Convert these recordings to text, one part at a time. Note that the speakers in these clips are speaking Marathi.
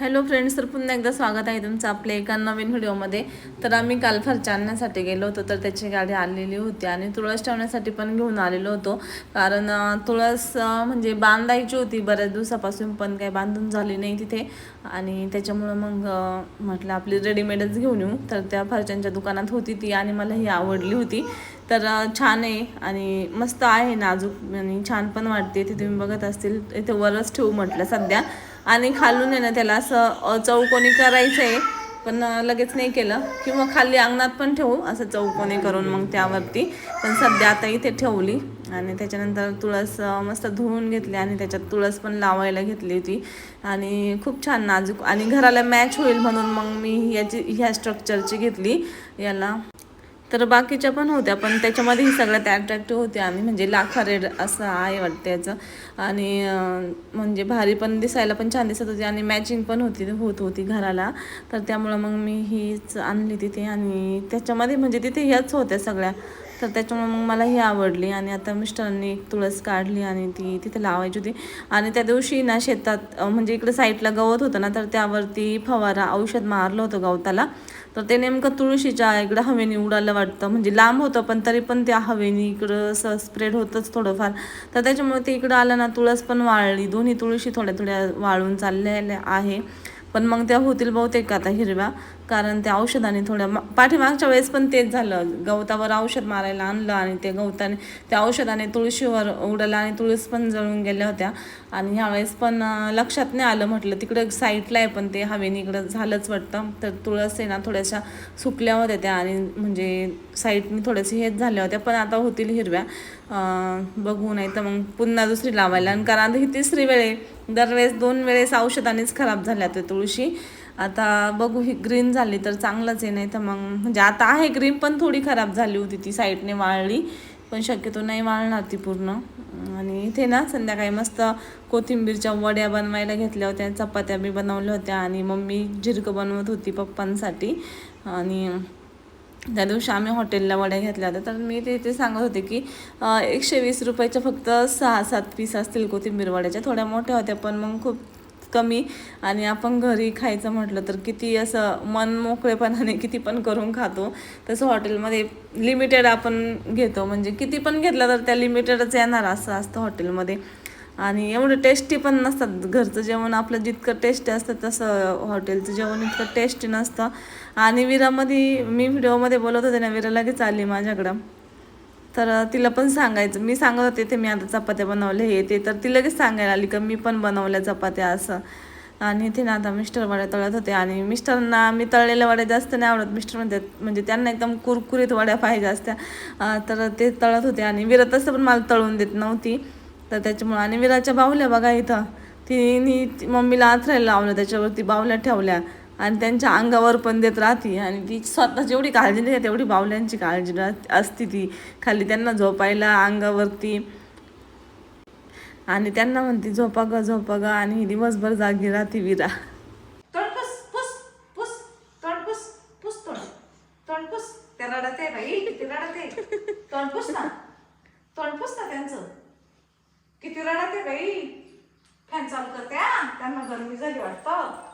हॅलो फ्रेंड्स तर पुन्हा एकदा स्वागत आहे तुमचं आपल्या एका नवीन व्हिडिओमध्ये. तर आम्ही काल फरच्या आणण्यासाठी गेलो होतो तर त्याची गाडी आलेली होती आणि तुळस ठेवण्यासाठी पण घेऊन आलेलो होतो. कारण तुळस म्हणजे बांधायची होती बऱ्याच दिवसापासून पण काही बांधून झाली नाही तिथे. आणि त्याच्यामुळं मग म्हटलं आपली रेडीमेडच घेऊन येऊ. तर त्या फरच्यांच्या दुकानात होती ती आणि मला ही आवडली होती. तर छान आहे आणि मस्त आहे नाजूक आणि छान पण वाटते. ते तुम्ही बघत असतील इथे वरच ठेवू म्हटलं सध्या. आणि खालून आहे ना त्याला असं चौकोनी करायचं आहे पण लगेच नाही केलं. किंवा खाली अंगणात पण ठेवू असं चौकोनी करून मग त्यावरती. पण सध्या आता इथे ठेवली. आणि त्याच्यानंतर तुळस मस्त धुवून घेतली आणि त्याच्यात तुळस पण लावायला घेतली होती. आणि खूप छान नाजूक. आणि घराला मॅच होईल म्हणून मग मी याची ह्या स्ट्रक्चरची घेतली. याला तर बाकीच्या पण होत्या पण त्याच्यामध्ये ही सगळ्यात अट्रॅक्टिव्ह होत्या आणि म्हणजे लाखा रेड असं आहे वाटतं याचं. आणि म्हणजे भारी पण दिसायला पण छान दिसत होती आणि मॅचिंग पण होती होत होती घराला. तर त्यामुळं मग मी हीच आणली तिथे आणि त्याच्यामध्ये म्हणजे तिथे ह्याच होत्या सगळ्या. तर त्याच्यामुळे मग मला ही आवडली आणि आता मिस्टरांनी एक तुळस काढली आणि ती तिथे लावायची होती. आणि त्या दिवशी ना शेतात म्हणजे इकडे साईडला गवत होतं ना तर त्यावरती फवारा औषध मारलं होतं गवताला. तर ते नेमकं तुळशीच्या इकडं हवेने उडालं वाटतं. म्हणजे लांब होतं पण तरी पण त्या हवेने इकडं असं स्प्रेड होतंच थोडंफार. तर त्याच्यामुळे ते इकडं आलं ना तुळस पण वाळली. दोन्ही तुळशी थोड्या थोड्या वाळून चाललेल्या आहे. पण मग त्या होतील बहुतेक आता हिरव्या. कारण त्या औषधाने थोड्या मा- पाठीमागच्या वेळेस पण तेच झालं. गवतावर औषध मारायला आणलं आणि ते गवताने त्या औषधाने तुळशीवर उडलं आणि तुळस पण जळून गेल्या होत्या. आणि ह्यावेळेस पण लक्षात नाही आलं म्हटलं. तिकडं साईडला आहे पण ते हवेने इकडं झालंच वाटतं. तर तुळस आहे ना थोड्याशा सुकल्या होत्या त्या आणि म्हणजे साईडने थोड्याशा हेच झाल्या होत्या. पण आता होतील हिरव्या. बघू नाही तर मग पुन्हा दुसरी लावायला. आणि कारण आता ही तिसरी वेळ दरवेळेस दोन वेळेस औषधानेच खराब झाल्या त्या तुळशी. आता बघू ही ग्रीन झाली तर चांगलंच आहे नाही तर मग म्हणजे आता आहे ग्रीन पण थोडी खराब झाली होती ती साईडने वाळली. पण शक्यतो नाही वाळणार ती पूर्ण. आणि इथे ना संध्याकाळी मस्त कोथिंबीरच्या वड्या बनवायला घेतल्या होत्या चपात्या बी बनवल्या होत्या आणि मम्मी झिरकं बनवत होती पप्पांसाठी. आणि त्या दिवशी आम्ही हॉटेलला वड्या घेतल्या होत्या. तर मी ते ते सांगत होते की एकशे वीस रुपयाच्या फक्त सहा सात पीस असतील कोथिंबीर वड्याच्या. थोड्या मोठ्या होत्या पण मग खूप कमी आणि आपण घरी खायचं म्हटलं तर किती असं मन मोकळेपणाने किती पण करून खातो. तसं हॉटेलमध्ये लिमिटेड आपण घेतो. म्हणजे किती पण घेतलं तर त्या लिमिटेडच येणार असं असतं हॉटेलमध्ये. आणि एवढं टेस्टी पण नसतात. घरचं जेवण आपलं जितकं टेस्टी असतं तसं हॉटेलचं जेवण इतकं टेस्टी नसतं. आणि विरामध्ये मी व्हिडिओमध्ये बोलत होते ना विरा लगेच आली माझ्याकडं. तर तिला पण सांगायचं. मी सांगत होते ते मी आता चपात्या बनवल्या हे ते तर ती लगेच सांगायला आली का मी पण बनवल्या चपात्या असं. आणि ते ना आता मिस्टर वड्या तळत होते आणि मिस्टरांना मी तळलेल्या वड्या जास्त नाही आवडत. मिस्टर म्हणतात म्हणजे त्यांना एकदम कुरकुरीत वड्या पाहिजे असत्या. तर ते तळत होते आणि विरा तसं पण मला तळून देत नव्हती. तर त्याच्यामुळं आणि विराच्या बाहुल्या बघा इथं. तिने मम्मीला आथरायला लावलं त्याच्यावरती बाहुल्या ठेवल्या. आणि त्यांच्या अंगावर पण देत राहते. आणि ती स्वतः जेवढी काळजी नाही तेवढी बावल्यांची काळजी राहत- असते ती. खाली त्यांना झोपायला अंगावरती. आणि त्यांना म्हणते झोपा ग झोपा ग आणि दिवसभर जागी राहते विरा. किती रडत. त्यांचं. किती रडत बाई. फॅन चालू करत्या त्यांना गरमी झाली वाटतं.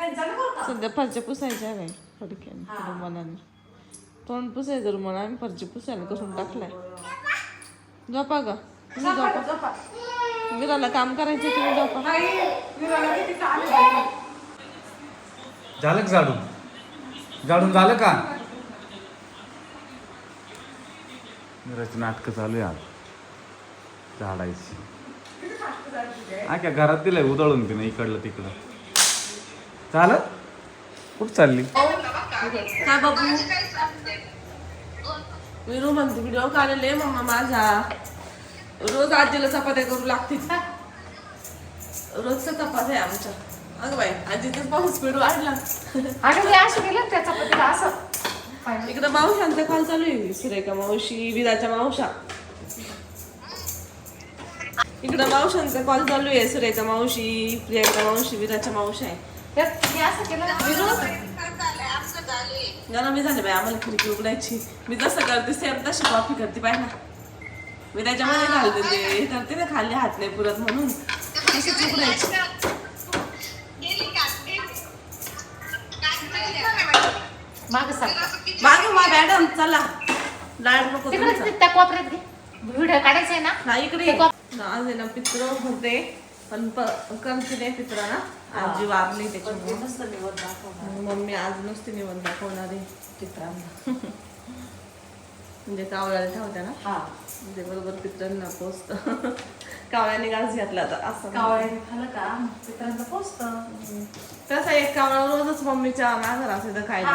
सध्या फरच्या पुसायच्या आहे फडक्याने. रुमालाने तोंड पुसायचं रुमाला आम्ही फरची पुसायला करून टाकलाय. झोपा ग तुम्ही झोपा. विराला काम करायचं तुम्ही झोपा. झालं का झाडून? झाडून झालं का? नाटकं चालू आहे आज. झाडायची. हा क्या घरात दिलंय उधळून तिने इकडलं तिकडं. झालं? कुठं चालली? काय बाबू? विरू म्हणते व्हिडिओ काढले मम्मा माझा. रोज आजीला चपात्या करू लागतील. रोजचा चपात्या आहे आमच्या. अगं बाई आजीचाच पाऊस स्पीड वाढला. अगं असं केलं ना त्या चपातीला असं. पाहिलं. इकडं मावशांचा कॉल चालू आहे सुरेखा मावशी विराच्या मावशा. इकडं मावशांचा कॉल चालू आहे सुरेखा मावशी प्रियंका मावशी विराच्या मावशा आहे. ना, मी झाले बाई आम्हाला खिडकी उघडायची. मी जसं करते सेम तशी कॉफी करते पाहिजे ना. मी त्याच्यामध्ये घालते ते. करते ना खाली हात नाही पुरत म्हणून. तशीच उघडायची. माग सारखा मागे मा मॅडम चला. लाड नको तिकडे तुमचा. त्या कोपऱ्यात घे. व्हिडिओ काढायचा आहे ना इकडे. आज आहे ना पित्र होते पण करते नाही पित्र ना आजी वारली त्याच्यामुळे मम्मी. आज नुसती निवड दाखवणार चित्रांना. म्हणजे कावळ्याला ठेवत्या ना? हा. म्हणजे बरोबर पित्रांना पोचत कावळ्याने घास घातला तर असं कावळ्याने खाल्लं का? चित्रांचं पोचत तसा एक कावळा रोजच मम्मीच्या माघार असे तर खायला.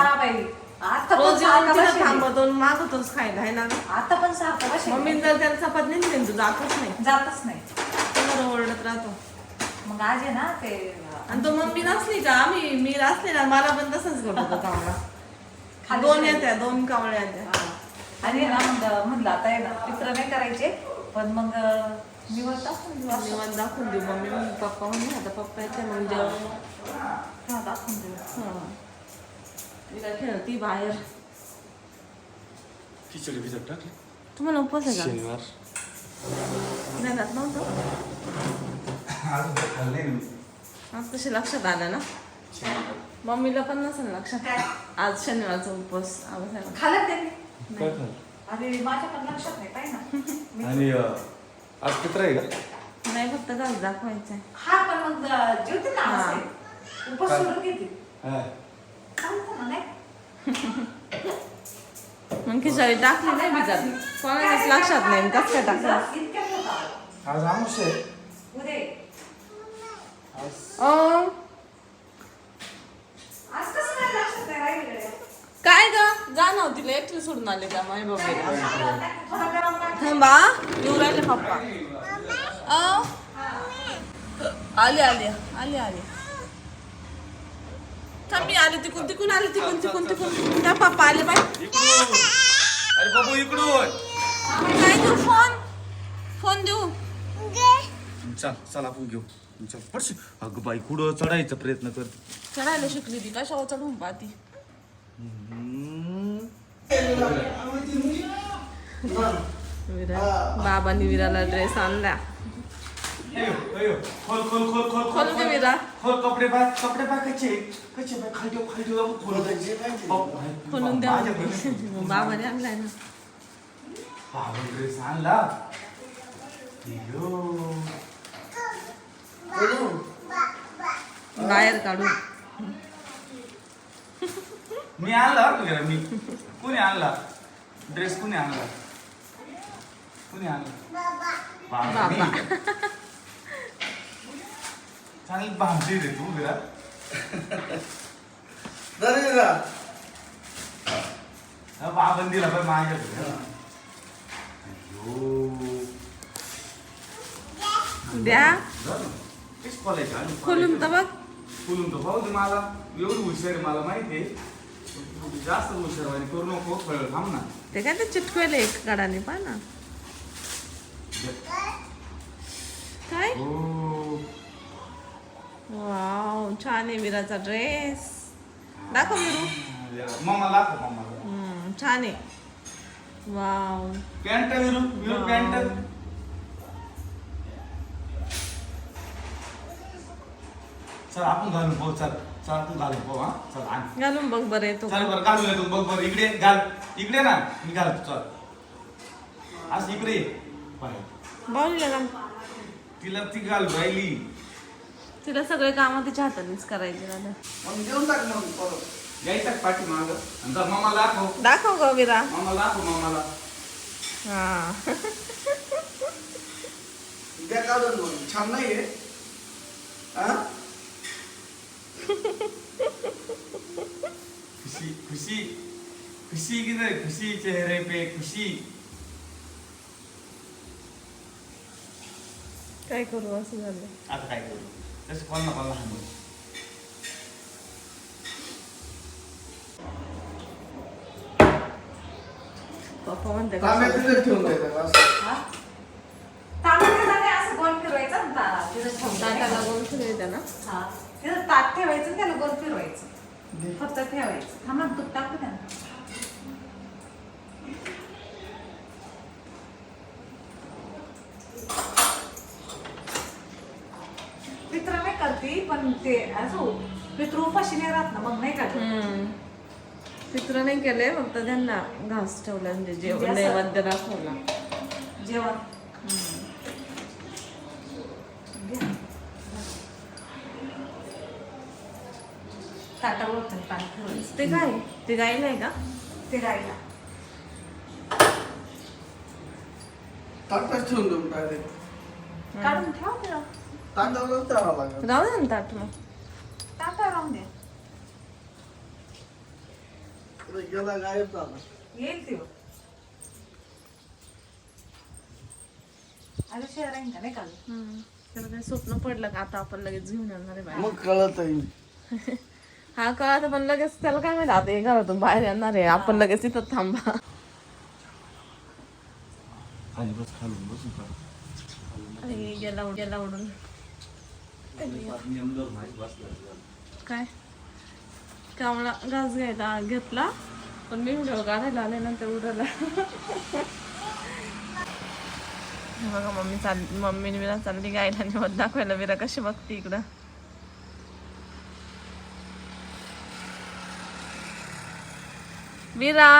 आता रोज आणि मागवतोच खायला आहे ना आता पण सारखं. मम्मी जर त्याला चपात नाही दिली ना, तू जातच नाही. जातच नाही. ओरडत राहतो. मग आज आहे ना ते आणि तो मम्मी नसली का? आम्ही मी असले ना मला पण तसंच करतो कावळा दोन. येत्या दोन कावळ्या येत्या. हा. आणि ना मग म्हणलं आता आहे ना चित्र नाही करायचे पण मग निवड दाखवून देऊ. निवांत दाखवून देऊ. मम्मी म्हणून पप्पा म्हणून आता पप्पा येते मग जेवण. हा, दाखवून देऊ. तिला खेळती बाहेर. खिचडी बिचड टाकली. तुम्हाला उपवास आहे शनिवार. नाही जात नव्हतं? आज. आज कशी लक्षात आलं ना? मम्मीला पण नसेल लक्षात? आज शनिवारचा उपवास आवाज खाल्लं खाल्लं? अरे माझ्या पण लक्षात नाही पाहिजे ना. मी- आणि आज पित्र आहे का? नाही फक्त घास दाखवायचंय. हा पण मग जेवते ना काय? सोडून घेते. हा. मग खिचडी टाकली नाही भिजत कोणालाच लक्षात नाही कसं काय टाकलं. आज आमुष आहे उद्या ये. ओ आज कसं नाही लक्षात नाही राहिलेलं? काय ग? जा ना तिला एकटी सोडून आले का माय बाबा. थांबा येऊ राहिले पप्पा आले आले आले आले. थांब मी आले तिकून तिकून आले तिकून तिकून तिकून. त्या पप्पा आले बाय अरे बाबू इकडून. काय देऊ फोन? फोन देऊ? चल चल आपण घेऊ. चल पडशी. अगं बाई कुठं चढायचा प्रयत्न करते चढायला शिकली ती कशावर चढून पाहती? विरा बाबांनी विराला ड्रेस आणला. खोल खोल खोल खोल खोल दे विरा. खोल कपडे बाय कपडे बाय कचे कचे बाय खाली ठेव खाली ठेव आपण खोल बाप, बाय, खोलून द्या. माझ्या बहिणी- बाबाने आणलाय ना. बाबा ड्रेस आणला. बाहेर काढून. मी आणला बरं का मी. कोणी आणला? ड्रेस कोणी आणला? कोणी आणला? बाबा मी. बाबा. चांगली भामटी रे तू हा, बाबांनी दिला पण अयो. द्या. तेच खोलायचं आणि खोलून तर बघ. खोलून तर पाहू दे मला. एवढं हुशार आहे मला माहिती आहे. जास्त हुशार आणि करू नको फळ थांब ना. ते काय ते चिटकवेले एक काढाने पहा ना. काय? हो. वाव छान आहे विराचा ड्रेस दाखव विरू मम्मा दाखव मम्मा छान आहे. Wow. Pant Viru Viru pant चल आपण घालून पाहू चल चल तू घालून पाहू हा. चल आण. घालून बघ बरं येतो. चल बरं घालून येतो बघ बरं इकडे घाल. इकडे ना मी घालतो चल. आज इकडे ये. पाय बाहुलीला घाल. तिला ती घाल राहिली तिला सगळे काम तिच्या हातानेच करायचे दादा. मग देऊन टाक मग परत. यायचं पाठी माग? मामा दाखव. दाखव ग विरा. मामा दाखव मामाला. हा. द्या काढून मग छान नाहीये. हा? खुशी खुशी खुशी किधर खुशी चेहरे पे खुशी काय करू असं झालं आता काय करू तसं कोण ना कोण लहान मुलं. पप्पा म्हणते तांब्या का तिथं ठेवून द्यायचं असं. हा? तांदळाच्या जागी असं गोल फिरवायचं ना ता- तिथं ठेवून ताटाला द्यायचं. गोल फिरवते ना हा. तिथं ताट ठेवायचं आणि त्याला गोल फिरवायचं फक्त ठेवायचं. थांबा तूप टाकू द्या ना. मित्र नाही करते पण ते असं पितृ उपाशी नाही राहत ना मग नाही का? हम्म. पित्र नाही केले फक्त त्यांना घास ठेवला म्हणजे जेवण म्हणजे नैवेद्य दाखवला. जेवण. ताटावर होतं पाणी ठेवायचं ते काय? ते गायला आहे का? ते ठेवून देऊ डायरेक्ट. काढून ठेवा तिला ताटावरच द्यावं लागेल. राहू दे ना ताट मग. ताटा राहून द्या अरे गेला गायब झाला. येईल ती अरे शेअर राहील का? नाही काल. त्याला काही स्वप्न पडलं का? आता आपण लगेच घेऊन येणार आहे बाहेर. मग कळत आहे हा कळत पण लगेच त्याला काय माहिती आता हे घरातून बाहेर येणार आहे. आपण लगेच इथं थांबा. बस खालून अरे गेला उड- गेला उडून. काय? कावळा घास घ्यायला घेतला? पण मी व्हिडिओ काढायला आले नंतर उडाला हे बघा मम्मी चाल मम्मीने विरा चालली गायला निवड दाखवायला विरा कशी बघते इकडं. विरा